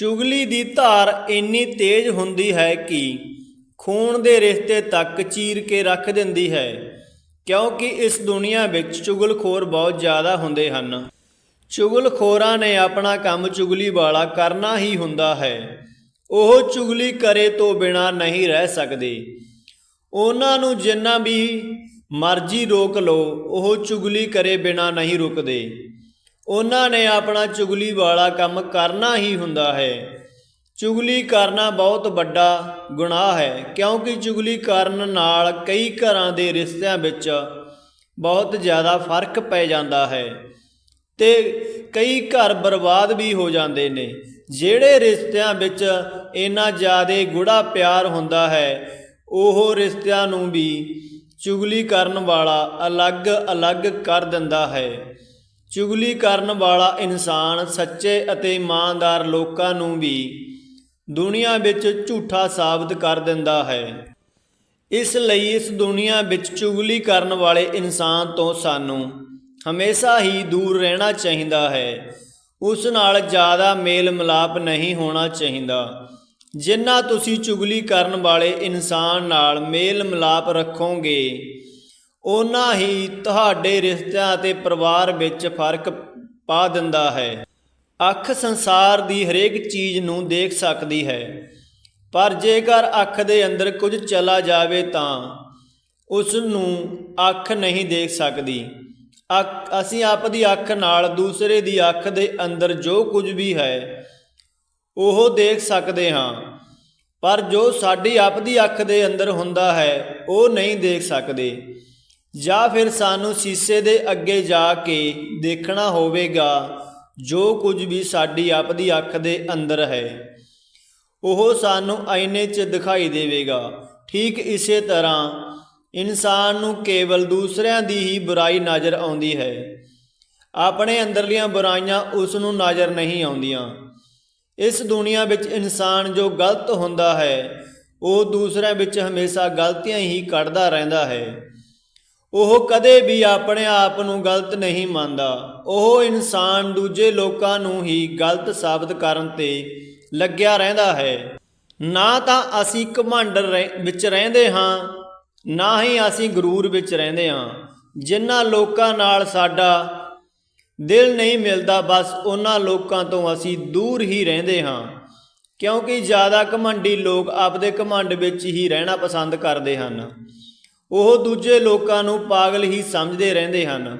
ਚੁਗਲੀ ਦੀ ਧਾਰ ਇੰਨੀ ਤੇਜ਼ ਹੁੰਦੀ ਹੈ ਕਿ ਖੂਨ ਦੇ ਰਿਸ਼ਤੇ ਤੱਕ ਚੀਰ ਕੇ ਰੱਖ ਦਿੰਦੀ ਹੈ, ਕਿਉਂਕਿ ਇਸ ਦੁਨੀਆ ਵਿੱਚ ਚੁਗਲਖੋਰ ਬਹੁਤ ਜ਼ਿਆਦਾ ਹੁੰਦੇ ਹਨ। ਚੁਗਲਖੋਰਾਂ ਨੇ ਆਪਣਾ ਕੰਮ ਚੁਗਲੀ ਵਾਲਾ ਕਰਨਾ ਹੀ ਹੁੰਦਾ ਹੈ। ਉਹ ਚੁਗਲੀ ਕਰੇ ਤੋਂ ਬਿਨਾ ਨਹੀਂ ਰਹਿ ਸਕਦੇ। ਉਹਨਾਂ ਨੂੰ ਜਿੰਨਾ ਵੀ ਮਰਜ਼ੀ ਰੋਕ ਲਓ, ਉਹ ਚੁਗਲੀ ਕਰੇ ਬਿਨਾ ਨਹੀਂ ਰੁਕਦੇ। ਉਹਨਾਂ ਨੇ ਆਪਣਾ ਚੁਗਲੀ ਵਾਲਾ ਕੰਮ ਕਰਨਾ ਹੀ ਹੁੰਦਾ ਹੈ। ਚੁਗਲੀ ਕਰਨਾ ਬਹੁਤ ਵੱਡਾ ਗੁਨਾਹ ਹੈ, ਕਿਉਂਕਿ ਚੁਗਲੀ ਕਰਨ ਨਾਲ ਕਈ ਘਰਾਂ ਦੇ ਰਿਸ਼ਤਿਆਂ ਵਿੱਚ ਬਹੁਤ ਜ਼ਿਆਦਾ ਫ਼ਰਕ ਪੈ ਜਾਂਦਾ ਹੈ ਤੇ ਕਈ ਘਰ ਬਰਬਾਦ ਵੀ ਹੋ ਜਾਂਦੇ ਨੇ। ਜਿਹੜੇ ਰਿਸ਼ਤਿਆਂ ਵਿੱਚ ਇੰਨਾ ਜ਼ਿਆਦਾ ਗੂੜਾ ਪਿਆਰ ਹੁੰਦਾ ਹੈ, ਉਹ ਰਿਸ਼ਤਿਆਂ ਨੂੰ ਵੀ ਚੁਗਲੀ ਕਰਨ ਵਾਲਾ ਅਲੱਗ-ਅਲੱਗ ਕਰ ਦਿੰਦਾ ਹੈ। ਚੁਗਲੀ ਕਰਨ ਵਾਲਾ ਇਨਸਾਨ ਸੱਚੇ ਅਤੇ ਇਮਾਨਦਾਰ ਲੋਕਾਂ ਨੂੰ ਵੀ ਦੁਨੀਆ ਵਿੱਚ ਝੂਠਾ ਸਾਬਤ ਕਰ ਦਿੰਦਾ ਹੈ। ਇਸ ਲਈ ਇਸ ਦੁਨੀਆ ਵਿੱਚ ਚੁਗਲੀ ਕਰਨ ਵਾਲੇ ਇਨਸਾਨ ਤੋਂ ਸਾਨੂੰ ਹਮੇਸ਼ਾ ਹੀ ਦੂਰ ਰਹਿਣਾ ਚਾਹੀਦਾ ਹੈ। ਉਸ ਨਾਲ ਜ਼ਿਆਦਾ ਮੇਲ ਮਿਲਾਪ ਨਹੀਂ ਹੋਣਾ ਚਾਹੀਦਾ। ਜਿੰਨਾ ਤੁਸੀਂ ਚੁਗਲੀ ਕਰਨ ਵਾਲੇ ਇਨਸਾਨ ਨਾਲ ਮੇਲ ਮਿਲਾਪ ਰੱਖੋਗੇ ਉਹਨਾਂ ਹੀ ਤੁਹਾਡੇ ਰਿਸ਼ਤਿਆਂ ਅਤੇ ਪਰਿਵਾਰ ਵਿੱਚ ਫ਼ਰਕ ਪਾ ਦਿੰਦਾ ਹੈ। ਅੱਖ ਸੰਸਾਰ ਦੀ ਹਰੇਕ ਚੀਜ਼ ਨੂੰ ਦੇਖ ਸਕਦੀ ਹੈ। ਪਰ ਜੇਕਰ ਅੱਖ ਦੇ ਅੰਦਰ ਕੁਝ ਚਲਾ ਜਾਵੇ ਤਾਂ ਉਸ ਨੂੰ ਅੱਖ ਨਹੀਂ ਦੇਖ ਸਕਦੀ। ਅੱਖ, ਅਸੀਂ ਆਪਦੀ ਅੱਖ ਨਾਲ ਦੂਸਰੇ ਦੀ ਅੱਖ ਦੇ ਅੰਦਰ ਜੋ ਕੁਝ ਵੀ ਹੈ, ਉਹ ਦੇਖ ਸਕਦੇ ਹਾਂ। ਪਰ ਜੋ ਸਾਡੀ ਆਪਦੀ ਅੱਖ ਦੇ ਅੰਦਰ ਹੁੰਦਾ ਹੈ, ਉਹ ਨਹੀਂ ਦੇਖ ਸਕਦੇ। ਜਾਂ ਫਿਰ ਸਾਨੂੰ ਸ਼ੀਸ਼ੇ ਦੇ ਅੱਗੇ ਜਾ ਕੇ ਦੇਖਣਾ ਹੋਵੇਗਾ, ਜੋ ਕੁਝ ਵੀ ਸਾਡੀ ਆਪਦੀ ਅੱਖ ਦੇ ਅੰਦਰ ਹੈ। ਉਹ ਸਾਨੂੰ ਆਈਨੇ 'ਚ ਦਿਖਾਈ ਦੇਵੇਗਾ। ਠੀਕ ਇਸੇ ਤਰ੍ਹਾਂ ਇਨਸਾਨ ਨੂੰ ਕੇਵਲ ਦੂਸਰਿਆਂ ਦੀ ਹੀ ਬੁਰਾਈ ਨਜ਼ਰ ਆਉਂਦੀ ਹੈ। ਆਪਣੇ ਅੰਦਰਲੀਆਂ ਬੁਰਾਈਆਂ ਉਸ ਨੂੰ ਨਜ਼ਰ ਨਹੀਂ ਆਉਂਦੀਆਂ। ਇਸ ਦੁਨੀਆ ਵਿੱਚ ਇਨਸਾਨ ਜੋ ਗਲਤ ਹੁੰਦਾ ਹੈ, ਉਹ ਦੂਸਰਿਆਂ ਵਿੱਚ ਹਮੇਸ਼ਾ ਗਲਤੀਆਂ ਹੀ ਕੱਢਦਾ ਰਹਿੰਦਾ ਹੈ। ਉਹ ਕਦੇ ਵੀ ਆਪਣੇ ਆਪ ਨੂੰ ਗਲਤ ਨਹੀਂ ਮੰਨਦਾ। ਉਹ ਇਨਸਾਨ ਦੂਜੇ ਲੋਕਾਂ ਨੂੰ ਹੀ ਗਲਤ ਸਾਬਤ ਕਰਨ ਤੇ ਲੱਗਿਆ ਰਹਿੰਦਾ ਹੈ। ਨਾ ਤਾਂ ਅਸੀਂ ਘਮੰਡ ਰਹਿ- ਵਿੱਚ ਰਹਿੰਦੇ ਹਾਂ, ਨਾ ਹੀ ਅਸੀਂ ਗਰੂਰ ਵਿੱਚ ਰਹਿੰਦੇ ਹਾਂ। ਜਿਨ੍ਹਾਂ ਲੋਕਾਂ ਨਾਲ ਸਾਡਾ ਦਿਲ ਨਹੀਂ ਮਿਲਦਾ, ਬਸ ਉਹਨਾਂ ਲੋਕਾਂ ਤੋਂ ਅਸੀਂ ਦੂਰ ਹੀ ਰਹਿੰਦੇ ਹਾਂ। ਕਿਉਂਕਿ ਜ਼ਿਆਦਾ ਘਮੰਡੀ ਲੋਕ ਆਪਦੇ ਘਮੰਡ ਵਿੱਚ ਹੀ ਰਹਿਣਾ ਪਸੰਦ ਕਰਦੇ ਹਨ। ਉਹ ਦੂਜੇ ਲੋਕਾਂ ਨੂੰ ਪਾਗਲ ਹੀ ਸਮਝਦੇ ਰਹਿੰਦੇ ਹਨ।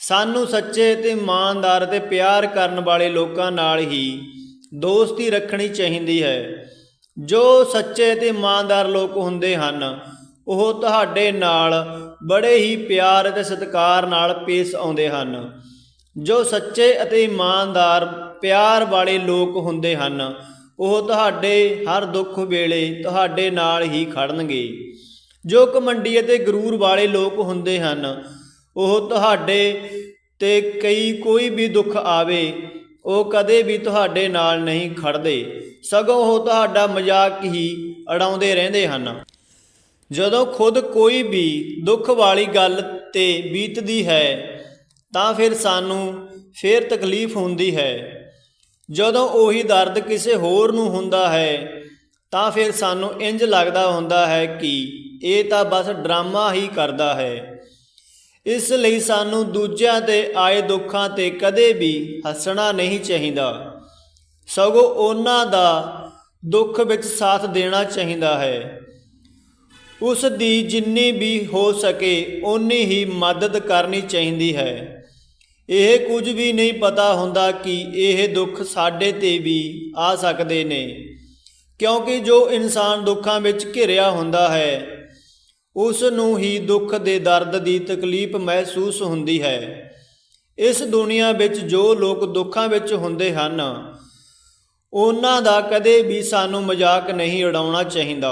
ਸਾਨੂੰ ਸੱਚੇ ਤੇ ਇਮਾਨਦਾਰ ਤੇ ਪਿਆਰ ਕਰਨ ਵਾਲੇ ਲੋਕਾਂ ਨਾਲ ਹੀ ਦੋਸਤੀ ਰੱਖਣੀ ਚਾਹੀਦੀ ਹੈ। ਜੋ ਸੱਚੇ ਤੇ ਇਮਾਨਦਾਰ ਲੋਕ ਹੁੰਦੇ ਹਨ, ਉਹ ਤੁਹਾਡੇ ਨਾਲ ਬੜੇ ਹੀ ਪਿਆਰ ਅਤੇ ਸਤਿਕਾਰ ਨਾਲ ਪੇਸ਼ ਆਉਂਦੇ ਹਨ। ਜੋ ਸੱਚੇ ਅਤੇ ਇਮਾਨਦਾਰ ਪਿਆਰ ਵਾਲੇ ਲੋਕ ਹੁੰਦੇ ਹਨ, ਉਹ ਤੁਹਾਡੇ ਹਰ ਦੁੱਖ ਵੇਲੇ ਤੁਹਾਡੇ ਨਾਲ ਹੀ ਖੜਨਗੇ। ਜੋ ਕਮੰਡੀ ਅਤੇ ਗਰੂਰ ਵਾਲੇ ਲੋਕ ਹੁੰਦੇ ਹਨ, ਉਹ ਤੁਹਾਡੇ ਤੇ ਕਈ ਕੋਈ ਵੀ ਦੁੱਖ ਆਵੇ, ਉਹ ਕਦੇ ਵੀ ਤੁਹਾਡੇ ਨਾਲ ਨਹੀਂ ਖੜਦੇ ਸਗੋਂ ਉਹ ਤੁਹਾਡਾ ਮਜ਼ਾਕ ਹੀ ਅੜਾਉਂਦੇ ਰਹਿੰਦੇ ਹਨ। ਜਦੋਂ ਖੁਦ ਕੋਈ ਵੀ ਦੁੱਖ ਵਾਲੀ ਗੱਲ ਤੇ ਬੀਤਦੀ ਹੈ, ਤਾਂ ਫਿਰ ਸਾਨੂੰ ਫੇਰ ਤਕਲੀਫ ਹੁੰਦੀ ਹੈ। ਜਦੋਂ ਉਹੀ ਦਰਦ ਕਿਸੇ ਹੋਰ ਨੂੰ ਹੁੰਦਾ ਹੈ, ਤਾਂ ਫਿਰ ਸਾਨੂੰ ਇੰਜ ਲੱਗਦਾ ਹੁੰਦਾ ਹੈ ਕਿ ਇਹ ਤਾਂ ਬਸ ਡਰਾਮਾ ਹੀ ਕਰਦਾ ਹੈ। ਇਸ ਲਈ ਸਾਨੂੰ ਦੂਜਿਆਂ ਤੇ ਆਏ ਦੁੱਖਾਂ ਤੇ ਕਦੇ ਵੀ ਹੱਸਣਾ ਨਹੀਂ ਚਾਹੀਦਾ। ਸਗੋਂ ਉਹਨਾਂ ਦਾ ਦੁੱਖ ਵਿੱਚ ਸਾਥ ਦੇਣਾ ਚਾਹੀਦਾ ਹੈ। ਉਸ ਦੀ ਜਿੰਨੀ ਵੀ ਹੋ ਸਕੇ ਓਨੀ ਹੀ ਮਦਦ ਕਰਨੀ ਚਾਹੀਦੀ ਹੈ। ਇਹ ਕੁਝ ਵੀ ਨਹੀਂ ਪਤਾ ਹੁੰਦਾ ਕਿ ਇਹ ਦੁੱਖ ਸਾਡੇ ਤੇ ਵੀ ਆ ਸਕਦੇ ਨੇ। ਕਿਉਂਕਿ ਜੋ ਇਨਸਾਨ ਦੁੱਖਾਂ ਵਿੱਚ ਘਿਰਿਆ ਹੁੰਦਾ ਹੈ ਉਸ ਨੂੰ ਹੀ ਦੁੱਖ ਦੇ ਦਰਦ ਦੀ ਤਕਲੀਫ ਮਹਿਸੂਸ ਹੁੰਦੀ ਹੈ। ਇਸ ਦੁਨੀਆ ਵਿੱਚ ਜੋ ਲੋਕ ਦੁੱਖਾਂ ਵਿੱਚ ਹੁੰਦੇ ਹਨ, ਉਹਨਾਂ ਦਾ ਕਦੇ ਵੀ ਸਾਨੂੰ ਮਜ਼ਾਕ ਨਹੀਂ ਉਡਾਉਣਾ ਚਾਹੀਦਾ।